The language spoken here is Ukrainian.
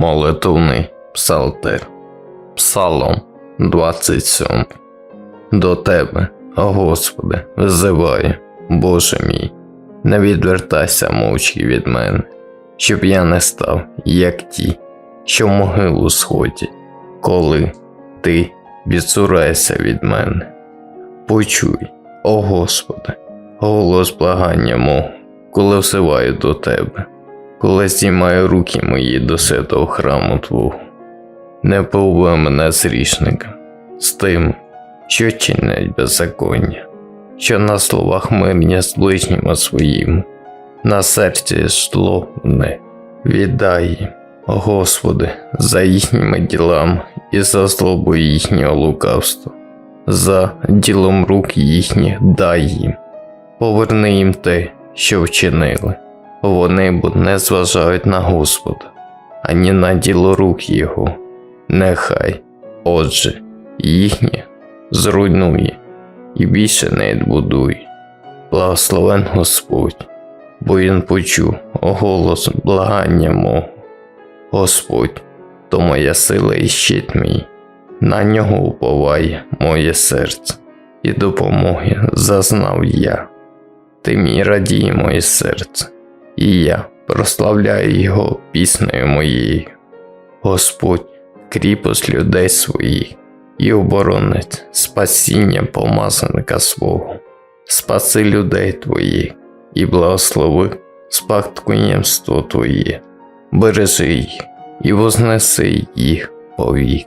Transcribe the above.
Молитовний псалтир. Псалом 27. До Тебе, Господи, взиваю, Боже мій, не відвертайся мовчки від мене, щоб я не став, як ті, що в могилу сходять, коли ти відсураєшся від мене. Почуй, о Господи, голос благання мого, коли всиваю до Тебе коли знімаю руки мої до святого храму Твого. Не побив мене з рішником, з тим, що чинять беззаконня, що на словах мирні з ближніми своїми, на серці злобне, віддай їм, Господи, за їхніми ділами і за злобою їхнього лукавства, за ділом рук їхніх дай їм, поверни їм те, що вчинили. Вони бо не зважають на Господа, ані на діло рук Його. Нехай, отже, їхнє зруйнує і більше не відбудує. Благословен Господь, бо Він почув голос благання мого. Господь, то моя сила і щит мій, на нього уповає моє серце, і допомоги зазнав я. Ти мій радіє моє серце і я прославляю його піснею моєю. Господь кріпость людей своїх і оборонець спасіння помазаника свого, спаси людей твоїх і благослови спадкоємство Твоє, бережи їх і вознеси їх повік.